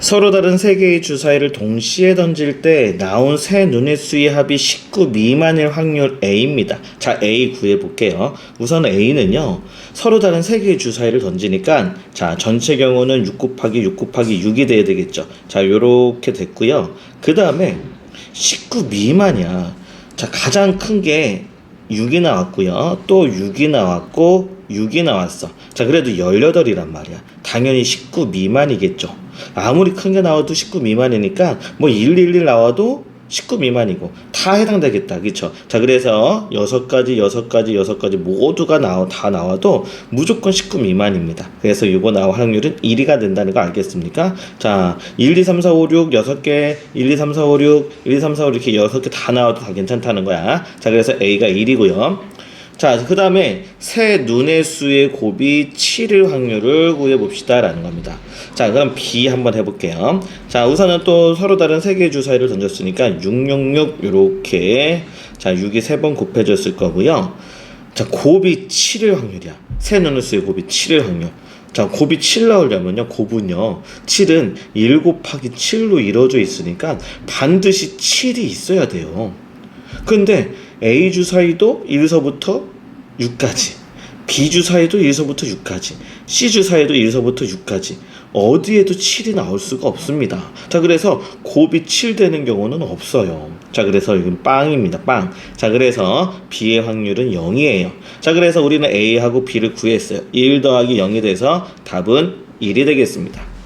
서로 다른 세 개의 주사위를 동시에 던질 때 나온 세 눈의 수의 합이 19 미만일 확률 A입니다. 자, A 구해 볼게요. 우선 A는요. 서로 다른 세 개의 주사위를 던지니까 자, 전체 경우는 6 곱하기 6 곱하기 6이 돼야 되겠죠. 자, 요렇게 됐고요. 그다음에 19 미만이야. 자, 가장 큰 게 6이 나왔고요. 또 6이 나왔고 6이 나왔어. 자, 그래도 18이란 말이야. 당연히 19 미만이겠죠. 아무리 큰 게 나와도 19 미만이니까 뭐 111 나와도 19 미만이고 다 해당되겠다. 그쵸? 자, 그래서 6가지, 6가지, 6가지 모두가 나와, 다 나와도 무조건 19 미만입니다. 그래서 이거 나올 확률은 1위가 된다는 거 알겠습니까? 자, 1, 2, 3, 4, 5, 6, 6개, 1, 2, 3, 4, 5, 6, 1, 2, 3, 4, 5 이렇게 6개 다 나와도 다 괜찮다는 거야. 자, 그래서 A가 1이고요. 자, 그 다음에 새 눈의 수의 곱이 7일 확률을 구해봅시다라는 겁니다. 자, 그럼 B 한번 해볼게요. 자, 우선은 또 서로 다른 세 개의 주사위를 던졌으니까 666 요렇게 자, 6이 세 번 곱해졌을 거고요. 자, 곱이 7일 확률이야. 새 눈의 수의 곱이 7일 확률. 자, 곱이 7 나오려면요, 곱은요, 7은 1 곱하기 7로 이루어져 있으니까 반드시 7이 있어야 돼요. 근데 A 주사위도 1서부터 6까지, B 주사위도 1서부터 6까지, C 주사위도 1서부터 6까지 어디에도 7이 나올 수가 없습니다. 자, 그래서 곱이 7 되는 경우는 없어요. 자, 그래서 이건 빵입니다. 빵. 자, 그래서 B의 확률은 0이에요. 자, 그래서 우리는 A하고 B를 구했어요. 1 더하기 0이 돼서 답은 1이 되겠습니다.